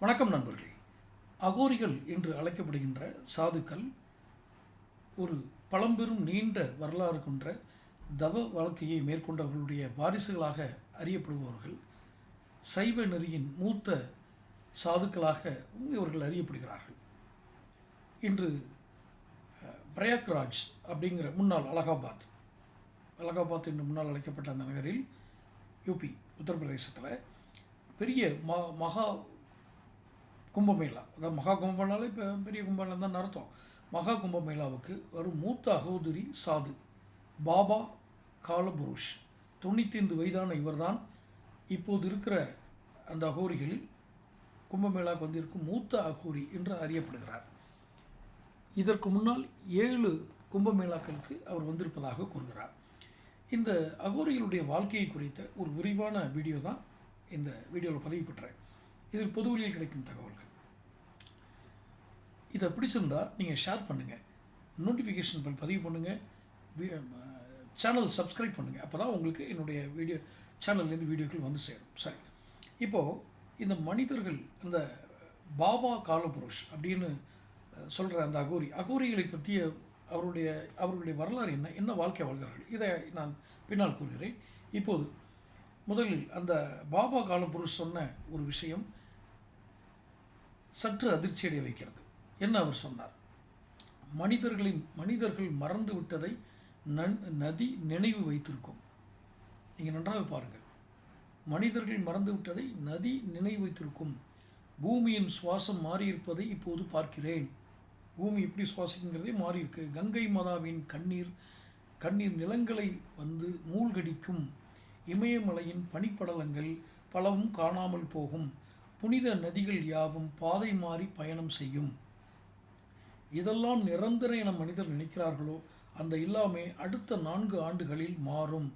வணக்கம் நண்பர்களே. அகோரிகள் என்று அழைக்கப்படுகின்ற சாதுக்கள் ஒரு பழம்பெரும் நீண்ட வரலாறு கொண்ட தவ வாழ்க்கையை மேற்கொண்டவர்களுடைய வாரிசுகளாக அறியப்படுபவர்கள் சைவ நெறியின் மூத்த சாதுக்களாக இவர்கள் அறியப்படுகிறார்கள். இன்று பிரயாக்ராஜ் அப்படிங்கிற முன்னாள் அலகாபாத் அலகாபாத் என்று முன்னால் அழைக்கப்பட்ட அந்த நகரில் யூபி உத்தரப்பிரதேசத்தில் பெரிய ம மகா கும்பமேளா. அதாவது மகா கும்பமேளால இப்போ பெரிய கும்பமேளா தான் அர்த்தம். மகா கும்பமேளாவுக்கு வரும் மூத்த அகோதரி சாது. பாபா காலபுருஷ். தொண்ணூத்தைந்து வயதான இவர்தான் இப்போது இருக்கிற அந்த அகோரிகளில் கும்பமேளாவுக்கு வந்திருக்கும் மூத்த அகோரி என்று அறியப்படுகிறார். இதற்கு முன்னால் ஏழு கும்பமேளாக்களுக்கு அவர் வந்திருப்பதாக கூறுகிறார். இந்த அகோரிகளுடைய வாழ்க்கையை குறித்த ஒரு விரிவான வீடியோ தான் இந்த வீடியோவில் பதிவு பெற்றேன் இதில் பொதுவெளியில் கிடைக்கும் தகவல்கள். இதை பிடிச்சிருந்தா நீங்கள் ஷேர் பண்ணுங்கள் நோட்டிஃபிகேஷன் பில் பதிவு பண்ணுங்கள் சேனல் சப்ஸ்கிரைப் பண்ணுங்கள் அப்போ தான் உங்களுக்கு என்னுடைய வீடியோ சேனல்லேருந்து வீடியோக்கள் வந்து சேரும். சரி. இப்போது இந்த மனிதர்கள் இந்த பாபா காலபுருஷ் அப்படின்னு சொல்கிற அந்த அகோரி அகோரிகளை பற்றிய அவருடைய அவர்களுடைய வரலாறு என்ன? என்ன வாழ்க்கை வாழ்கிறார்கள்? இதை நான் பின்னால் கூறுகிறேன். இப்போது முதலில் அந்த பாபா காலபுருஷ் சொன்ன ஒரு விஷயம் சற்று அதிர்ச்சியடைய வைக்கிறது. என்ன அவர் சொன்னார்? மனிதர்களின் மனிதர்கள் மறந்து விட்டதை நன் நதி நினைவு வைத்திருக்கும். நீங்கள் நன்றாக பாருங்கள். மனிதர்கள் மறந்து விட்டதை நதி நினைவு வைத்திருக்கும். பூமியின் சுவாசம் மாறியிருப்பதை இப்போது பார்க்கிறேன். பூமி எப்படி சுவாசிக்குங்கிறதே மாறி இருக்கு கங்கை மாதாவின் கண்ணீர் கண்ணீர் நிலங்களை வந்து மூழ்கடிக்கும். இமயமலையின் பனிப்படலங்கள் பலவும் காணாமல் போகும். புனித நதிகள் யாவும் பாதை மாறி பயணம் செய்யும். இதெல்லாம் நிரந்தர என மனிதர் நினைக்கிறார்களோ அந்த இல்லாமை அடுத்த நான்கு ஆண்டுகளில் மாறும்.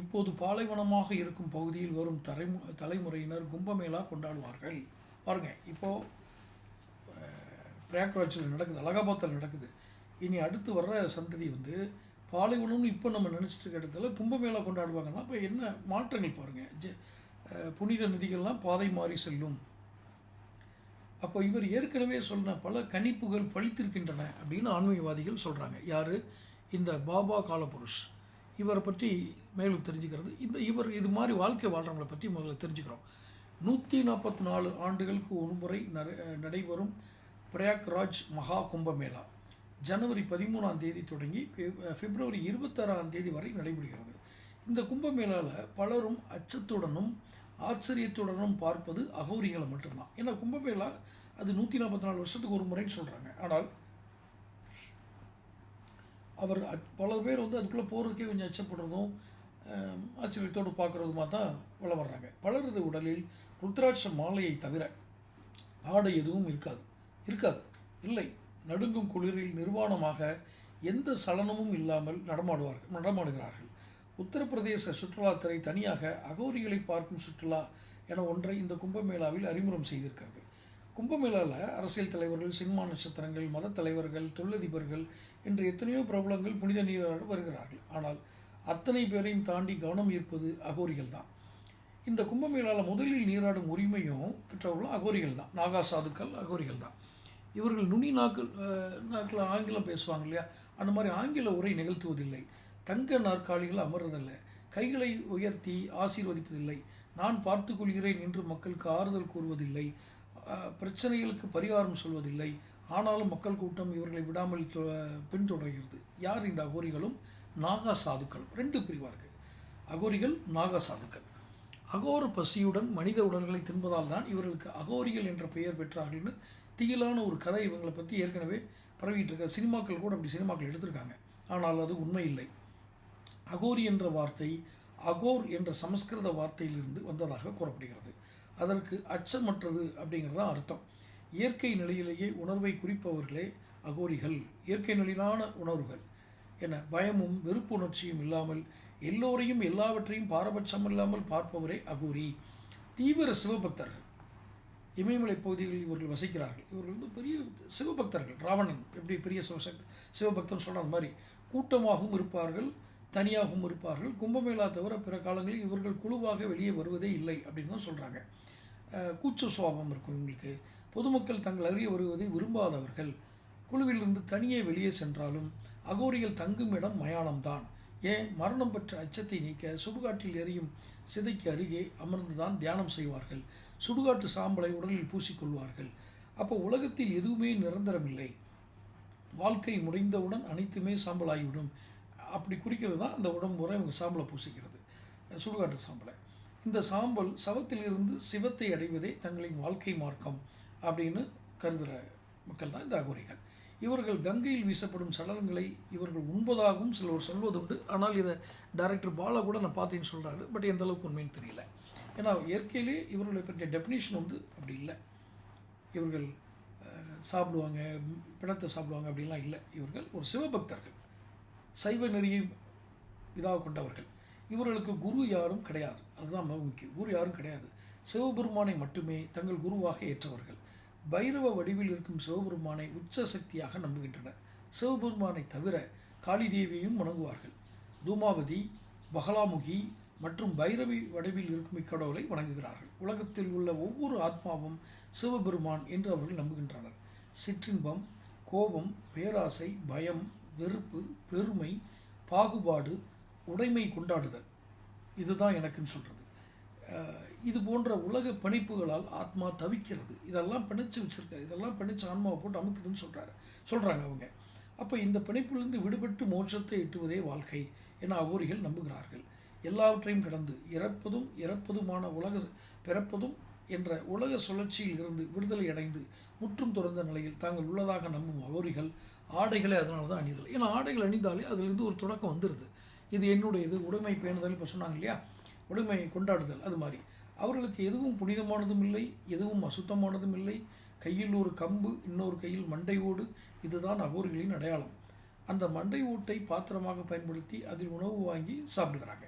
இப்போது பாலைவனமாக இருக்கும் பகுதியில் வரும் தலைமு தலைமுறையினர் கும்பமேளா கொண்டாடுவார்கள். பாருங்க இப்போது பிரயாக்ராஜில் நடக்குது அலகாபாத்தில் நடக்குது. இனி அடுத்து வர்ற சந்ததி வந்து பாலைவனம்னு இப்போ நம்ம நினச்சிட்டு இருக்க இடத்துல கும்பமேளா கொண்டாடுவாங்கன்னா இப்போ என்ன மாற்றங்கள் பாருங்கள் ஜ புனித நதிகள்லாம் பாதை மாறி செல்லும். அப்போ இவர் ஏற்கனவே சொன்ன பல கணிப்புகள் பழித்திருக்கின்றன அப்படின்னு ஆன்மீகவாதிகள் சொல்கிறாங்க யார்? இந்த பாபா காலபுருஷ். இவரை பற்றி மேலும் தெரிஞ்சுக்கிறது. இந்த இவர் இது மாதிரி வாழ்க்கை வாழ்கிறவங்களை பற்றி முதல்ல தெரிஞ்சுக்கிறோம். நூற்றி நாற்பத்தி நாலு ஆண்டுகளுக்கு ஒரு முறை நடைபெறும் பிரயாக்ராஜ் மகா கும்பமேளா. ஜனவரி பதிமூணாம் தேதி தொடங்கி பிப்ரவரி இருபத்தாறாம் தேதி வரை நடைபெறுகிறது. இந்த கும்பமேளாவில் பலரும் அச்சத்துடனும் ஆச்சரியத்துடனும் பார்ப்பது அகௌரிகளை மட்டும்தான். ஏன்னா கும்பமேளா அது நூற்றி நாற்பத்தி நாலு வருஷத்துக்கு ஒரு முறைன்னு சொல்கிறாங்க ஆனால் அவர் பல பேர் வந்து அதுக்குள்ளே போகிறதுக்கே கொஞ்சம் அச்சப்படுறதும் ஆச்சரியத்தோடு பார்க்குறதுமா தான் வளம் வர்றாங்க பலரது உடலில் ருத்ராட்ச மாலையை தவிர ஆடை எதுவும் இருக்காது. இருக்காது. இல்லை. நடுங்கும் குளிரில் நிர்வாணமாக எந்த சலனமும் இல்லாமல் நடமாடுவார்கள் நடமாடுகிறார்கள். உத்தரப்பிரதேச சுற்றுலாத்துறை தனியாக அகோரிகளை பார்க்கும் சுற்றுலா என ஒன்றை இந்த கும்பமேளாவில் அறிமுகம் செய்திருக்கிறது. கும்பமேளாவில் அரசியல் தலைவர்கள் சினிமா நட்சத்திரங்கள் மத தலைவர்கள் தொழிலதிபர்கள் என்று எத்தனையோ பிரபலங்கள் புனித நீராட வருகிறார்கள். ஆனால் அத்தனை பேரையும் தாண்டி கவனம் ஈர்ப்பது அகோரிகள் தான். இந்த கும்பமேளாவில் முதலில் நீராடும் உரிமையும் பெற்றவர்களும் அகோரிகள் தான். நாகா சாதுக்கள் அகோரிகள் தான். இவர்கள் நுனி நாக்கள் நாக்கில் ஆங்கிலம் பேசுவாங்க இல்லையா? அந்த மாதிரி ஆங்கில உரை நிகழ்த்துவதில்லை. தங்க நாற்காலிகள் அமர்றதில்லை. கைகளை உயர்த்தி ஆசீர்வதிப்பதில்லை. நான் பார்த்து கொள்கிறேன் என்று மக்களுக்கு ஆறுதல் கூறுவதில்லை. பிரச்சனைகளுக்கு பரிகாரம் சொல்வதில்லை. ஆனாலும் மக்கள் கூட்டம் இவர்களை விடாமல் தொ- பின்தொடர்கிறது. யார் இந்த அகோரிகளும்? நாகா சாதுக்கள் ரெண்டு பிரிவார்கள் அகோரிகள் நாகா சாதுக்கள் அகோர பசியுடன் மனித உடல்களை தின்பதால் தான் இவர்களுக்கு அகோரிகள் என்ற பெயர் பெற்றார்கள்னு திகிலான ஒரு கதை இவங்களை பற்றி ஏற்கனவே பரவிட்டு இருக்க. சினிமாக்கள் கூட அப்படி சினிமாக்கள் எடுத்திருக்காங்க. ஆனால் அது உண்மை இல்லை. அகோரி என்ற வார்த்தை அகோர் என்ற சமஸ்கிருத வார்த்தையிலிருந்து வந்ததாக கூறப்படுகிறது. அதற்கு அச்சமற்றது அப்படிங்கிறது தான் அர்த்தம். இயற்கை நிலையிலேயே உணர்வை குறிப்பவர்களே அகோரிகள். இயற்கை நிலையிலான உணர்வுகள். என பயமும் வெறுப்புணர்ச்சியும் இல்லாமல் எல்லோரையும் எல்லாவற்றையும் பாரபட்சம் இல்லாமல் பார்ப்பவரே அகோரி. தீவிர சிவபக்தர்கள். இமயமலை பகுதிகளில் இவர்கள் வசிக்கிறார்கள். இவர்கள் வந்து பெரிய சிவபக்தர்கள். ராவணன் எப்படி பெரிய சிவசக்தி சிவபக்தன் சொல்கிற மாதிரி கூட்டமாகவும் இருப்பார்கள். தனியாகவும் இருப்பார்கள். கும்பமேளா தவிர பிற காலங்களில் இவர்கள் குழுவாக வெளியே வருவதே இல்லை அப்படின்னு தான் சொல்கிறாங்க கூச்ச சுவாபம் இருக்கும் இவங்களுக்கு. பொதுமக்கள் தங்கள் அறிய வருவதை விரும்பாதவர்கள். குழுவிலிருந்து தனியே வெளியே சென்றாலும் அகோரிகள் தங்கும் இடம் மயானம்தான். ஏன்? மரணம் பெற்ற அச்சத்தை நீக்க சுடுகாட்டில் எரியும் சிதைக்கு அருகே அமர்ந்துதான் தியானம் செய்வார்கள். சுடுகாட்டு சாம்பலை உடலில் பூசிக்கொள்வார்கள். அப்போ உலகத்தில் எதுவுமே நிரந்தரமில்லை. வாழ்க்கை முடிந்தவுடன் அனைத்துமே சாம்பலாகிவிடும். அப்படி குறிக்கிறது தான் அந்த உடம்பு முறை இவங்க சாம்பலை பூசிக்கிறது. சுடுகாட்டு சாம்பலை. இந்த சாம்பல் சவத்திலிருந்து சிவத்தை அடைவதே தங்களின் வாழ்க்கை மார்க்கம் அப்படின்னு கருதுகிற மக்கள் தான் இந்த அகோரிகள். இவர்கள் கங்கையில் வீசப்படும் சடலங்களை இவர்கள் உண்பதாகவும் சிலர் சொல்வதுண்டு. ஆனால் இதை டைரக்டர் பாலா கூட நான் பார்த்தேன்னு சொல்கிறாரு பட் எந்த அளவுக்கு உண்மைன்னு தெரியல. ஏன்னா இயற்கையிலே இவர்களை பற்றிய டெஃபினேஷன் வந்து அப்படி இல்லை. இவர்கள் சாப்பிடுவாங்க பிணத்தை சாப்பிடுவாங்க அப்படின்லாம் இல்லை. இவர்கள் ஒரு சிவபக்தர்கள். சைவ நெறியை இதாக கொண்டவர்கள். இவர்களுக்கு குரு யாரும் கிடையாது. அதுதான் மிக முக்கியம். குரு யாரும் கிடையாது. சிவபெருமானை மட்டுமே தங்கள் குருவாக ஏற்றவர்கள். பைரவ வடிவில் இருக்கும் சிவபெருமானை உச்ச சக்தியாக நம்புகின்றனர். சிவபெருமானை தவிர காளி தேவியையும் வணங்குவார்கள். தூமாவதி பகலாமுகி மற்றும் பைரவி வடிவில் இருக்கும் இக்கடவுளை வணங்குகிறார்கள். உலகத்தில் உள்ள ஒவ்வொரு ஆத்மாவும் சிவபெருமான் என்று அவர்கள் நம்புகின்றனர். சிற்றின்பம் கோபம் பேராசை பயம் வெறுப்பு பெருமை பாகுபாடு உடைமை கொண்டாடுதல். இதுதான் எனக்குன்னு சொல்கிறது இது போன்ற உலக பணிப்புகளால் ஆத்மா தவிக்கிறது. இதெல்லாம் பிணைச்சு வச்சுருக்காரு. இதெல்லாம் பிணைச்சு ஆன்மாவை போட்டு அமுக்குதுன்னு சொல்கிறாரு சொல்கிறாங்க அவங்க. அப்போ இந்த பிணைப்பிலிருந்து விடுபட்டு மோட்சத்தை எட்டுவதே வாழ்க்கை என அகோரிகள் நம்புகிறார்கள். எல்லாவற்றையும் கடந்து இறப்பதும் இறப்பதுமான உலக பிறப்பதும் என்ற உலக சுழற்சியில் இருந்து விடுதலை அடைந்து முற்றும் துறந்த நிலையில் தாங்கள் உள்ளதாக நம்பும் அகோரிகள் ஆடைகளை அதனால தான் அணிதல் ஏன்னா ஆடைகள் அணிந்தாலே அதிலிருந்து ஒரு தொடக்கம் வந்துடுது இது என்னுடைய இது உடைமை பேணுதல் இப்போ சொன்னாங்க இல்லையா? உடைமை கொண்டாடுதல் அது மாதிரி. அவர்களுக்கு எதுவும் புனிதமானதும் இல்லை எதுவும் அசுத்தமானதும் இல்லை. கையில் ஒரு கம்பு இன்னொரு கையில் மண்டை ஓடு இதுதான் அகோரிகளின் அடையாளம். அந்த மண்டை ஓட்டை பாத்திரமாக பயன்படுத்தி அதில் உணவு வாங்கி சாப்பிடுகிறாங்க.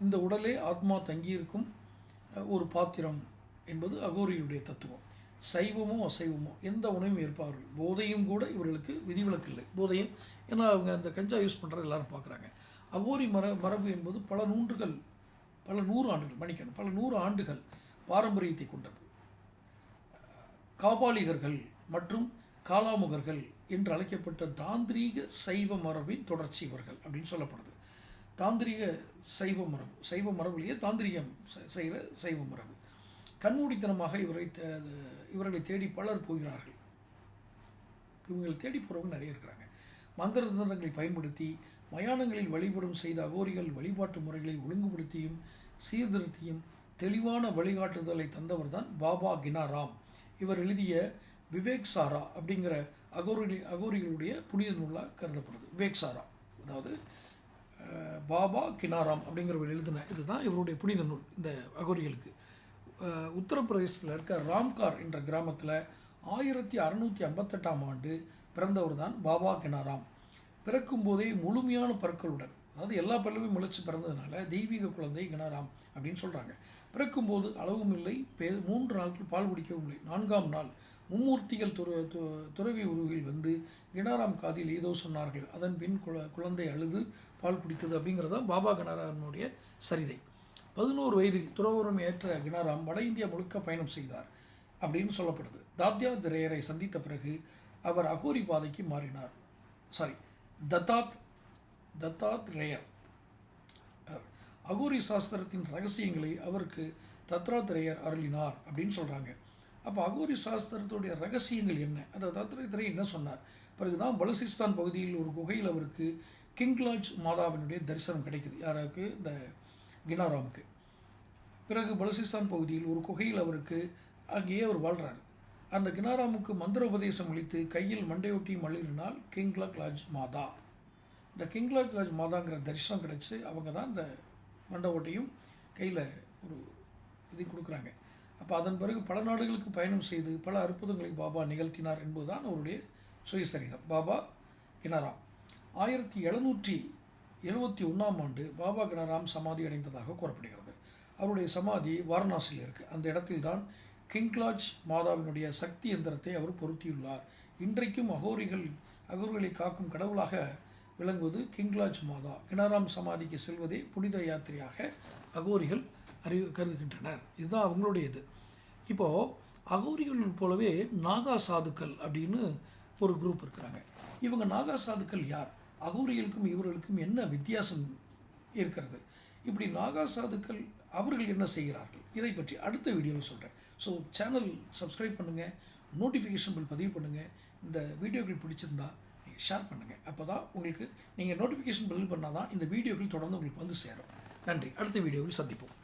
இந்த உடலே ஆத்மா தங்கியிருக்கும் ஒரு பாத்திரம் என்பது அகோரியுடைய தத்துவம். சைவமோ அசைவமோ எந்த உணவும் இருப்பார்கள் போதையும் கூட இவர்களுக்கு விதிவிலக்கு இல்லை. போதையும் ஏன்னா அவங்க அந்த கஞ்சா யூஸ் பண்ணுறது எல்லாரும் பார்க்குறாங்க. அகோரி மர மரபு என்பது பல நூன்றுகள் பல நூறு ஆண்டுகள் மணிக்கணும் பல நூறு ஆண்டுகள் பாரம்பரியத்தை கொண்டது. காபாலிகர்கள் மற்றும் காலாமுகர்கள் என்று அழைக்கப்பட்ட தாந்திரீக சைவ மரபின் தொடர்ச்சி இவர்கள் அப்படின்னு சொல்லப்படுது. தாந்திரீக சைவ மரபு சைவ மரபுலேயே தாந்திரிகம் செய்கிற சைவ மரபு. கண்மூடித்தனமாக இவரை தே- இவர்களை தேடி பலர் போகிறார்கள். இவங்களை தேடி போகிறவங்க நிறைய இருக்கிறாங்க. மந்திர தந்திரங்களை பயன்படுத்தி மயானங்களில் வழிபடும் செய்த அகோரிகள் வழிபாட்டு முறைகளை ஒழுங்குபடுத்தியும் சீர்திருத்தியும் தெளிவான வழிகாட்டுதலை தந்தவர் தான் பாபா கினாராம். இவர் எழுதிய விவேக் சாரா அப்படிங்கிற அகோரி அகோரிகளுடைய புனித நூலாக கருதப்படுது. விவேக் சாரா. அதாவது பாபா கினாராம் அப்படிங்கிறவர் எழுதின இதுதான் இவருடைய புனித நூல் இந்த அகோரிகளுக்கு. உத்தரப்பிரதேசத்தில் இருக்க ராம்கார் என்ற கிராமத்தில் ஆயிரத்தி அறுநூற்றி ஐம்பத்தெட்டாம் ஆண்டு பிறந்தவர் தான் பாபா கினாராம். பிறக்கும்போதே முழுமையான பற்களுடன் அதாவது எல்லா பல்லுமே முளைச்சு பிறந்ததுனால தெய்வீக குழந்தை கினாராம் அப்படின்னு சொல்கிறாங்க பிறக்கும்போது அளவும் இல்லை பே மூன்று நாட்கள் பால் குடிக்கவும் இல்லை. நான்காம் நாள் மும்மூர்த்திகள் துற து- துறவி உருவில் வந்து கினாராம் காதில் ஏதோ சொன்னார்கள். அதன் பின் குழ குழந்தை அழுது பால் குடித்தது அப்படிங்கிறது தான் பாபா கினாராமனுடைய சரிதை. பதினோரு வயதில் துறவரம் ஏற்ற கினாராம் வட இந்தியா முழுக்க பயணம் செய்தார் அப்படின்னு சொல்லப்படுது. தாத்யா திரேயரை சந்தித்த பிறகு அவர் அகோரி பாதைக்கு மாறினார். சாரி தத்தாத் தத்தாத் ரேயர் அகோரி சாஸ்திரத்தின் ரகசியங்களை அவருக்கு தத்ராத்திரேயர் அருளினார் அப்படின்னு சொல்கிறாங்க அப்போ அகோரி சாஸ்திரத்துடைய ரகசியங்கள் என்ன? அந்த தத்ராத்திரேயர் என்ன சொன்னார்? பிறகுதான் பலுசிஸ்தான் பகுதியில் ஒரு குகையில் அவருக்கு கிங்லாஜ் மாதாவினுடைய தரிசனம் கிடைக்குது. யாராவது இந்த கினாராமுக்கு பிறகு பலுசிஸ்தான் பகுதியில் ஒரு குகையில் அவருக்கு அங்கேயே அவர் வாழ்றாரு. அந்த கினாராமுக்கு மந்திர உபதேசம் அளித்து கையில் மண்டையொட்டி மலிரினால் கிங்லாக் லாஜ் மாதா. இந்த கிங்லாக் லாஜ் மாதாங்கிற தரிசனம் கிடச்சி அவங்க தான் இந்த மண்டபோட்டையும் கையில் ஒரு இது கொடுக்குறாங்க. அப்போ அதன் பிறகு பல நாடுகளுக்கு பயணம் செய்து பல அற்புதங்களை பாபா நிகழ்த்தினார் என்பதுதான் அவருடைய சுயசரிதம். பாபா கினாராம் ஆயிரத்தி எழுநூற்றி எழுபத்தி ஒன்றாம் ஆண்டு பாபா கணராம் சமாதி அடைந்ததாக கூறப்படுகிறது. அவருடைய சமாதி வாரணாசியில் இருக்குது அந்த இடத்தில்தான் கிங்லாஜ் மாதாவினுடைய சக்தி எந்திரத்தை அவர் பொருத்தியுள்ளார். இன்றைக்கும் அகோரிகள் அகோரிகளை காக்கும் கடவுளாக விளங்குவது கிங்லாஜ் மாதா. கிணராம் சமாதிக்கு செல்வதே புனித யாத்திரையாக அகோரிகள் அறிவு கருதுகின்றனர். இதுதான் அவங்களுடைய இது இப்போது அகோரிகள் போலவே நாகா சாதுக்கள் அப்படின்னு ஒரு குரூப் இருக்கிறாங்க. இவங்க நாகா சாதுக்கள் யார்? அகூரியலுக்கும் இவர்களுக்கும் என்ன வித்தியாசம் இருக்கிறது? இப்படி நாகா சாதுக்கள் அவர்கள் என்ன செய்கிறார்கள்? இதை பற்றி அடுத்த வீடியோவில் சொல்கிறேன் ஸோ சேனல் சப்ஸ்கிரைப் பண்ணுங்கள் நோட்டிஃபிகேஷன் பில் பதிவு பண்ணுங்கள் இந்த வீடியோக்கள் பிடிச்சிருந்தா நீங்கள் ஷேர் பண்ணுங்கள் அப்போ தான் உங்களுக்கு நீங்கள் நோட்டிஃபிகேஷன் பில் பண்ணால் தான் இந்த வீடியோக்கள் தொடர்ந்து உங்களுக்கு வந்து சேரும். நன்றி. அடுத்த வீடியோவில் சந்திப்போம்.